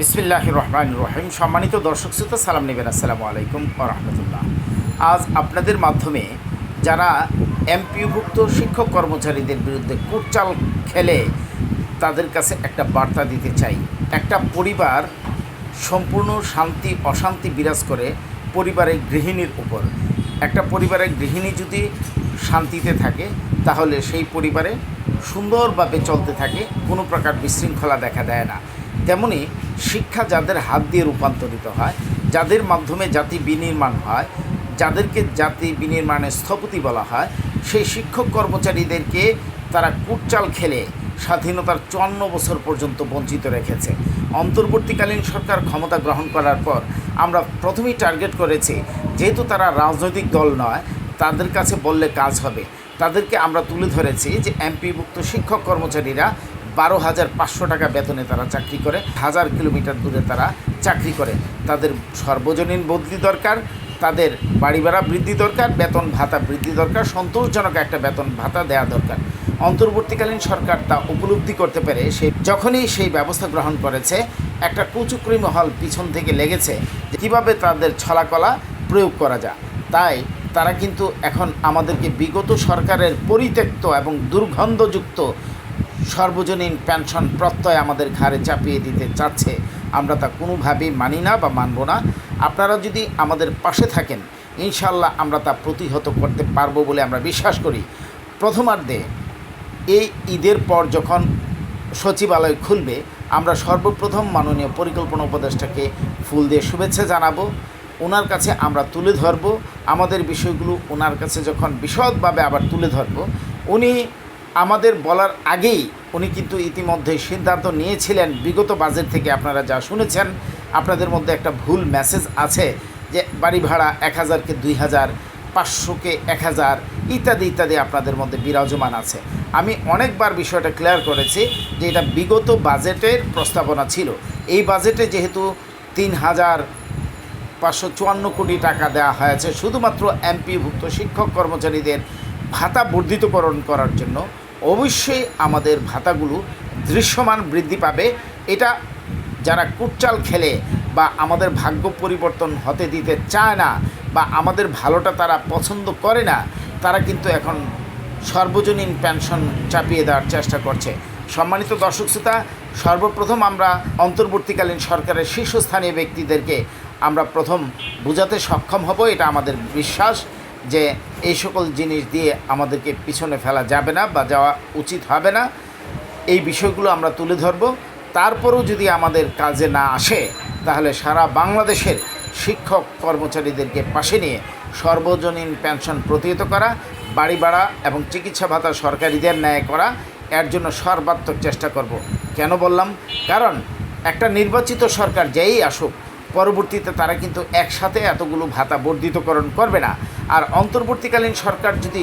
বিসমিল্লাহ রহমান রহিম সম্মানিত দর্শক শ্রোতা, সালাম নেবেন। আসসালামু আলাইকুম রহমতুল্লাহ। আজ আপনাদের মাধ্যমে যারা এমপিভুক্ত শিক্ষক কর্মচারীদের বিরুদ্ধে কুটচাল খেলে তাদের কাছে একটা বার্তা দিতে চাই। একটা পরিবার সম্পূর্ণ শান্তি, অশান্তি বিরাজ করে পরিবারের গৃহিণীর উপর। একটা পরিবারের গৃহিণী যদি শান্তিতে থাকে, তাহলে সেই পরিবারে সুন্দরভাবে চলতে থাকে, কোনো প্রকার বিশৃঙ্খলা দেখা দেয় না। তেমনি শিক্ষা যাদের হাত দিয়ে রূপান্তরিত হয়, যাদের মাধ্যমে জাতি বিনির্মাণ হয়, যাদেরকে জাতি বিনির্মাণের স্থপতি বলা হয়, সেই শিক্ষক কর্মচারীদেরকে তারা কুটচাল খেলে স্বাধীনতার চুয়ান্ন বছর পর্যন্ত বঞ্চিত রেখেছে। অন্তর্বর্তীকালীন সরকার ক্ষমতা গ্রহণ করার পর আমরা প্রথমেই টার্গেট করেছি, যেহেতু তারা রাজনৈতিক দল নয়, তাদের কাছে বললে কাজ হবে। তাদেরকে আমরা তুলে ধরেছি যে এমপিভুক্ত শিক্ষক কর্মচারীরা বারো হাজার পাঁচশো টাকা বেতনে তারা চাকরি করে। হাজার কিলোমিটার দূরে তারা চাকরি করে। তাদের সর্বজনীন বদলি দরকার, তাদের বাড়ি ভাড়া বৃদ্ধি দরকার, বেতন ভাতা বৃদ্ধি দরকার, সন্তোষজনক একটা বেতন ভাতা দেওয়া দরকার। অন্তর্বর্তীকালীন সরকার তা উপলব্ধি করতে পেরে সে যখনই সেই ব্যবস্থা গ্রহণ করেছে, একটা কুচুকরি মহল পিছন থেকে লেগেছে কীভাবে তাদের ছলাকলা প্রয়োগ করা যায়। তাই তারা কিন্তু এখন আমাদেরকে বিগত সরকারের পরিত্যক্ত এবং দুর্গন্ধযুক্ত সর্বজনীন পেনশন প্রত্যয় আমাদের ঘাড়ে চাপিয়ে দিতে চাচ্ছে। আমরা তা কোনোভাবেই মানি না বা মানব না। আপনারা যদি আমাদের পাশে থাকেন ইনশাল্লাহ আমরা তা প্রতিহত করতে পারব বলে আমরা বিশ্বাস করি। প্রথমার্ধে, এই ঈদের পর যখন সচিবালয় খুলবে, আমরা সর্বপ্রথম মাননীয় পরিকল্পনা উপদেষ্টাকে ফুল দিয়ে শুভেচ্ছা জানাব। ওনার কাছে আমরা তুলে ধরব। আমাদের বিষয়গুলো ওনার কাছে যখন বিশদভাবে আবার তুলে ধরব, উনি আমাদের বলার আগেই উনি কিন্তু ইতিমধ্যে সিদ্ধান্ত নিয়েছিলেন। বিগত বাজেট থেকে আপনারা যা শুনেছেন, আপনাদের মধ্যে একটা ভুল মেসেজ আছে যে বাড়ি ভাড়া এক হাজারকে দুই হাজার পাঁচশোকে এক হাজার, ইত্যাদি ইত্যাদি আপনাদের মধ্যে বিরাজমান আছে। আমি অনেকবার বিষয়টা ক্লিয়ার করেছি যে এটা বিগত বাজেটের প্রস্তাবনা ছিল। এই বাজেটে যেহেতু তিন হাজার পাঁচশো চুয়ান্ন কোটি টাকা দেওয়া হয়েছে, শুধুমাত্র এমপিভুক্ত শিক্ষক কর্মচারীদের ভাতা বর্ধিতকরণ করার জন্য অবশ্যই আমাদের ভাতাগুলো দৃশ্যমান বৃদ্ধি পাবে। এটা যারা কুটচাল খেলে বা আমাদের ভাগ্য পরিবর্তন হতে দিতে চায় না বা আমাদের ভালোটা তারা পছন্দ করে না, তারা কিন্তু এখন সর্বজনীন পেনশন চাপিয়ে দেওয়ার চেষ্টা করছে। সম্মানিত দর্শক শ্রোতা, সর্বপ্রথম আমরা অন্তর্বর্তীকালীন সরকারের শীর্ষস্থানীয় ব্যক্তিদেরকে আমরা প্রথম বোঝাতে সক্ষম হব, এটা আমাদের বিশ্বাস। যে এই সকল জিনিস দিয়ে আমাদেরকে পিছনে ফেলা যাবে না বা যাওয়া উচিত হবে না, এই বিষয়গুলো আমরা তুলে ধরব। তারপরেও যদি আমাদের কাজে না আসে, তাহলে সারা বাংলাদেশের শিক্ষক কর্মচারীদেরকে পাশে নিয়ে সর্বজনীন পেনশন প্রতিহিত করা, বাড়ি ভাড়া এবং চিকিৎসা ভাতা সরকারিদের ন্যায় করা, এর জন্য সর্বাত্মক চেষ্টা করব। কেন বললাম? কারণ একটা নির্বাচিত সরকার যেই আসুক পরবর্তীতে তারা কিন্তু একসাথে এতগুলো ভাতা বর্ধিতকরণ করবে না। আর অন্তর্বর্তীকালীন সরকার যদি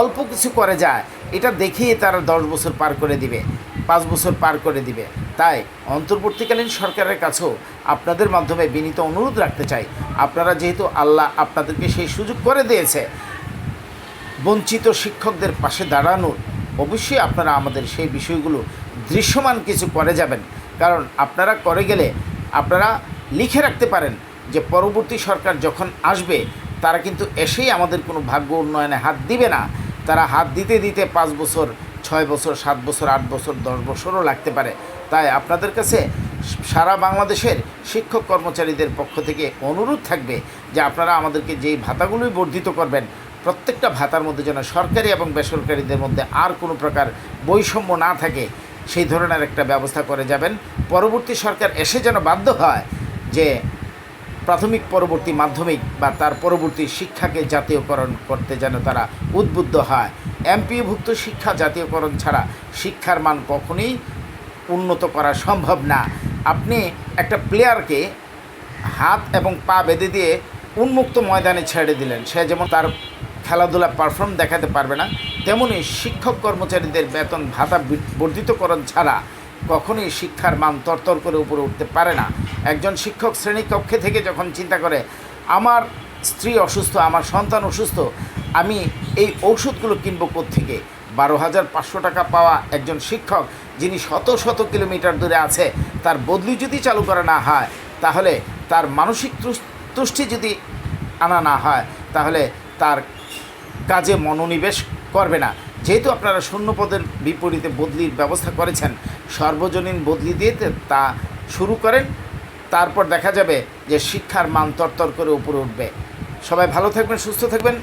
অল্প কিছু করে যায়, এটা দেখিয়ে তারা দশ বছর পার করে দিবে, পাঁচ বছর পার করে দিবে। তাই অন্তর্বর্তীকালীন সরকারের কাছেও আপনাদের মাধ্যমে বিনীত অনুরোধ রাখতে চাই। আপনারা যেহেতু আল্লাহ আপনাদেরকে সেই সুযোগ করে দিয়েছে, বঞ্চিত শিক্ষকদের পাশে দাঁড়ানোর, অবশ্যই আপনারা আমাদের সেই বিষয়গুলো দৃশ্যমান কিছু করে যাবেন। কারণ আপনারা করে গেলে আপনারা লিখে রাখতে পারেন যে পরবর্তী সরকার যখন আসবে, তারা কিন্তু এসেই আমাদের কোনো ভাগ্য উন্নয়নে হাত দিবে না। তারা হাত দিতে দিতে পাঁচ বছর, ছয় বছর, সাত বছর, আট বছর, দশ বছরও লাগতে পারে। তাই আপনাদের কাছে সারা বাংলাদেশের শিক্ষক কর্মচারীদের পক্ষ থেকে অনুরোধ থাকবে যে আপনারা আমাদেরকে যেই ভাতাগুলোই বর্ধিত করবেন, প্রত্যেকটা ভাতার মধ্যে যেন সরকারি এবং বেসরকারিদের মধ্যে আর কোনো প্রকার বৈষম্য না থাকে, সেই ধরনের একটা ব্যবস্থা করে যাবেন। পরবর্তী সরকার এসে যেন বাধ্য হয় যে প্রাথমিক পরবর্তী মাধ্যমিক বা তার পরবর্তী শিক্ষাকে জাতীয়করণ করতে যেন তারা উদ্বুদ্ধ হয়। এমপিভুক্ত শিক্ষা জাতীয়করণ ছাড়া শিক্ষার মান কখনোই উন্নত করা সম্ভব না। আপনি একটা প্লেয়ারকে হাত এবং পা বেঁধে দিয়ে উন্মুক্ত ময়দানে ছেড়ে দিলেন। সে যেমন তার খেলাধুলা পারফর্ম দেখাতে পারবে না, তেমনি শিক্ষক কর্মচারীদের বেতন ভাতা বর্ধিতকরণ ছাড়া কখনোই শিক্ষার মান তরতর করে উপরে উঠতে পারে না। একজন শিক্ষক শ্রেণীকক্ষে থেকে যখন চিন্তা করে, আমার স্ত্রী অসুস্থ, আমার সন্তান অসুস্থ, আমি এই ঔষধগুলো কিনব থেকে বারো হাজার পাঁচশো টাকা পাওয়া একজন শিক্ষক, যিনি শত শত কিলোমিটার দূরে আছে, তার বদলি যদি চালু করা না হয়, তাহলে তার মানসিক তুষ- তুষ্টি যদি আনা না হয়, তাহলে তার কাজে মনোনিবেশ করবে না। যেহেতু আপনারা শূন্য পদের বিপরীতে বদলির ব্যবস্থা করেছেন, সর্বজনীন বদলি দিয়ে তা শুরু করেন। তারপর দেখা যাবে যে শিক্ষার মান তরতর করে উপরে উঠবে। সবাই ভালো থাকবেন, সুস্থ থাকবেন।